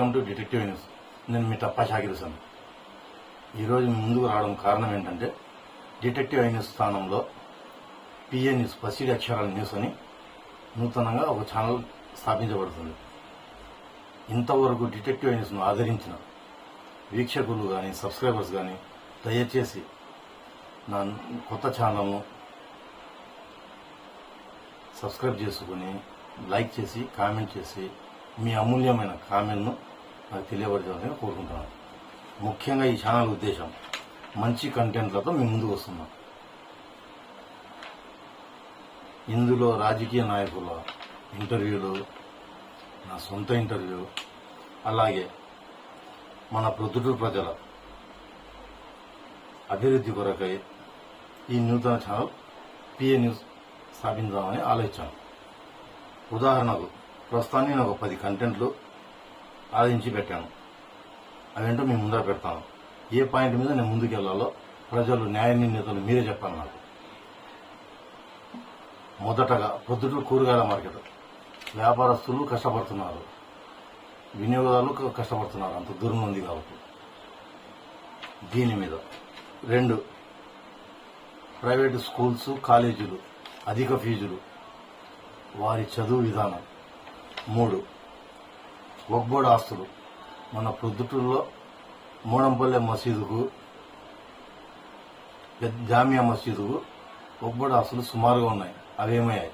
Welcome to detective news. నేను మీ తప్ప షాకిరిసాను. ఈరోజు ముందుకు రావడం కారణం ఏంటంటే డిటెక్టివ్ న్యూస్ స్థానంలో పిఏ న్యూస్ పసిడి అక్షరాల న్యూస్ అని నూతనంగా ఒక ఛానల్ స్థాపించబడుతుంది. ఇంతవరకు డిటెక్టివ్ న్యూస్ను ఆదరించిన వీక్షకులు కానీ సబ్స్క్రైబర్స్ కానీ దయచేసి నా కొత్త ఛానల్ను సబ్స్క్రైబ్ చేసుకుని లైక్ చేసి కామెంట్ చేసి మీ అమూల్యమైన కామెంట్ను నాకు తెలియపరచాలని కోరుకుంటున్నాను. ముఖ్యంగా ఈ ఛానల్ ఉద్దేశం. మంచి కంటెంట్లతో మేము ముందుకు వస్తున్నాం. ఇందులో రాజకీయ నాయకుల ఇంటర్వ్యూలు నా సొంత ఇంటర్వ్యూ అలాగే మన ప్రొద్దుటూరు ప్రజల అభివృద్ధి కొరకై ఈ నూతన ఛానల్ పిఏ న్యూస్ స్థాపించామని ఆలోచించాను. ఉదాహరణకు ప్రస్తుతానికి నేను ఒక పది కంటెంట్లు ఆదించి పెట్టాను అవేంటో మేము ముందర పెడతాను ఏ పాయింట్ మీద నేను ముందుకెళ్ళాలో ప్రజలు న్యాయ నిర్ణేతలు మీరే చెప్పాలి నాకు మొదటగా పొద్దుట కూరగాయల మార్కెట్. వ్యాపారస్తులు కష్టపడుతున్నారు. వినియోగదారులు కష్టపడుతున్నారు. అంత దూరం ఉంది కాబట్టి. దీని మీద. రెండు ప్రైవేటు స్కూల్స్ కాలేజీలు అధిక ఫీజులు. వారి చదువు విధానం. మూడు ఒక్బోర్డ్ ఆస్తులు. మన ప్రొద్దుటూరులో మూడంపల్లె మసీదుకు జామియా మసీదుకు ఒక్బోర్డ్ ఆస్తులు సుమారుగా ఉన్నాయి. అవేమయ్యాయి?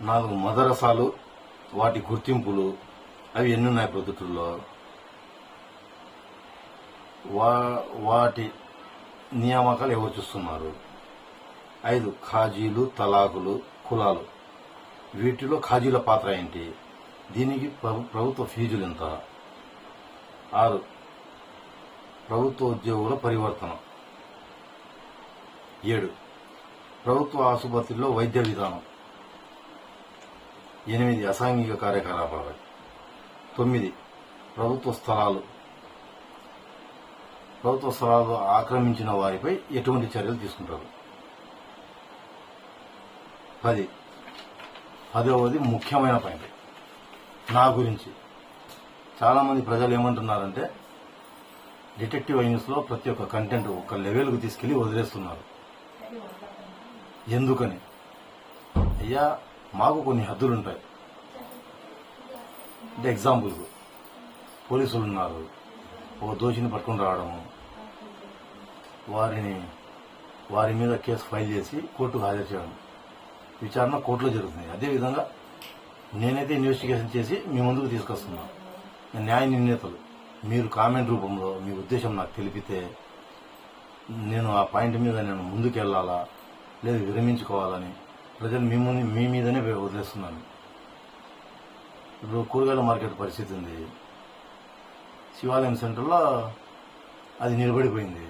నాలుగు మదరసాలు వాటి గుర్తింపులు అవి ఎన్ని ఉన్నాయి ప్రొద్దుటూరులో వా వాటి నియామకాలు ఎవరు చూస్తున్నారు? ఐదు ఖాజీలు తలాకులు కులాలు. వీటిలో ఖాజీల పాత్ర ఏంటి? దీనికి ప్రభుత్వ ఫీజులు ఎంత? ఆరు. ప్రభుత్వ ఉద్యోగుల పరివర్తన. ఏడు. ప్రభుత్వ ఆసుపత్రిలో వైద్య విధానం. ఎనిమిది. అసాంఘిక కార్యకలాపాలు. తొమ్మిది. ప్రభుత్వ స్థలాలు. ప్రభుత్వ స్థలాలు ఆక్రమించిన వారిపై ఎటువంటి చర్యలు తీసుకుంటారు? పది. పదవది ముఖ్యమైన పాయింట్. నా గురించి. చాలామంది ప్రజలు ఏమంటున్నారంటే డిటెక్టివ్ న్యూస్లో ప్రతి ఒక్క కంటెంట్ ఒక లెవెల్కు తీసుకెళ్ళి వదిలేస్తున్నారు. ఎందుకని? అయ్యా మాకు కొన్ని హద్దులు ఉంటాయి. అంటే ఎగ్జాంపుల్ పోలీసులు ఉన్నారు. ఒక దోషిని పట్టుకుని రావడము. వారిని వారి మీద కేసు ఫైల్ చేసి కోర్టుకు హాజరు చేయడం. విచారణ కోర్టులో జరుగుతుంది. అదేవిధంగా నేనైతే ఇన్వెస్టిగేషన్ చేసి మీ ముందుకు తీసుకొస్తున్నాను న్యాయ నిర్ణేతలు. మీరు కామెంట్ రూపంలో మీ ఉద్దేశం నాకు తెలిపితే నేను ఆ పాయింట్ మీద నేను ముందుకు వెళ్ళాలా లేదా విరమించుకోవాలని ప్రజలు మీ ముందు మీ మీదనే వదిలేస్తున్నాను. ఇప్పుడు కూరగాయల మార్కెట్ పరిస్థితి ఉంది. శివాలయం సెంటర్లో అది నిలబడిపోయింది.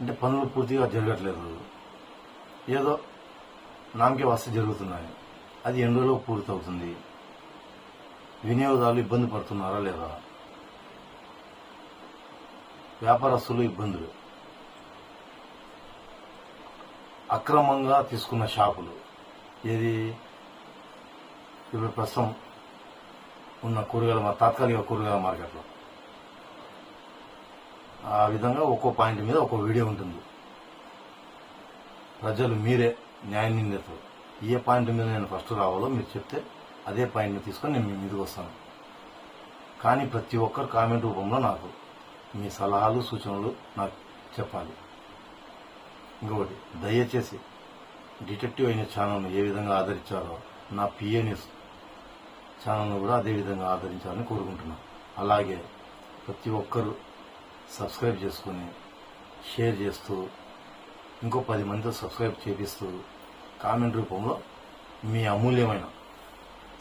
అంటే పనులు పూర్తిగా జరగట్లేదు. ఏదో నామకే వసతి జరుగుతున్నాయి. అది ఎన్ని పూర్తవుతుంది? వినియోగదారులు ఇబ్బంది పడుతున్నారా లేదా? వ్యాపారస్తులు ఇబ్బందులు. అక్రమంగా తీసుకున్న షాపులు. ఏది? ఇప్పుడు ప్రస్తుతం ఉన్న కూరగాయల మా- తాత్కాలిక కూరగాయల మార్కెట్లో. ఆ విధంగా ఒక్కో పాయింట్ మీద ఒక్కో వీడియో ఉంటుంది. ప్రజలు మీరే న్యాయ నిందితులు ఏ పాయింట్ మీద నేను ఫస్ట్ రావాలో మీరు చెప్తే అదే పాయింట్ని తీసుకొని నేను మీ మీదకి వస్తాను. కానీ ప్రతి ఒక్కరు కామెంట్ రూపంలో నాకు మీ సలహాలు సూచనలు నాకు చెప్పాలి. ఇంకొకటి దయచేసి డిటెక్టివ్ అయిన ఛానల్ను ఏ విధంగా ఆదరించారో నా పిఎన్ఎస్ ఛానల్ను కూడా అదే విధంగా ఆదరించాలని కోరుకుంటున్నాను అలాగే ప్రతి ఒక్కరు సబ్స్క్రైబ్ చేసుకుని షేర్ చేస్తూ ఇంకో పది మందితో సబ్స్క్రైబ్ చేపిస్తూ కామెంట్ రూపంలో మీ అమూల్యమైన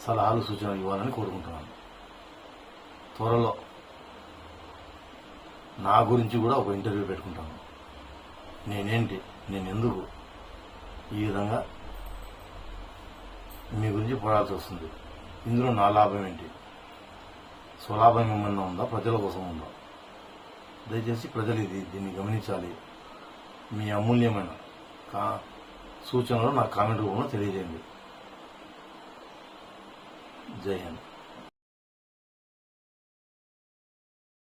సలహాలు సూచనలు ఇవ్వాలని కోరుకుంటున్నాను. త్వరలో నా గురించి కూడా ఒక ఇంటర్వ్యూ పెట్టుకుంటాను. నేనేంటి? నేను ఎందుకు ఈ విధంగా మీ గురించి పోరాల్సి వస్తుంది. ఇందులో నా లాభం ఏంటి? స్వలాభం ఏమన్నా ఉందా? ప్రజల కోసం ఉందా? దయచేసి ప్రజలు ఇది దీన్ని గమనించాలి. మీ అమూల్యమైన కా సూచనలు నా కామెంట్ రూపంలో తెలియజేయండి. జై హింద్.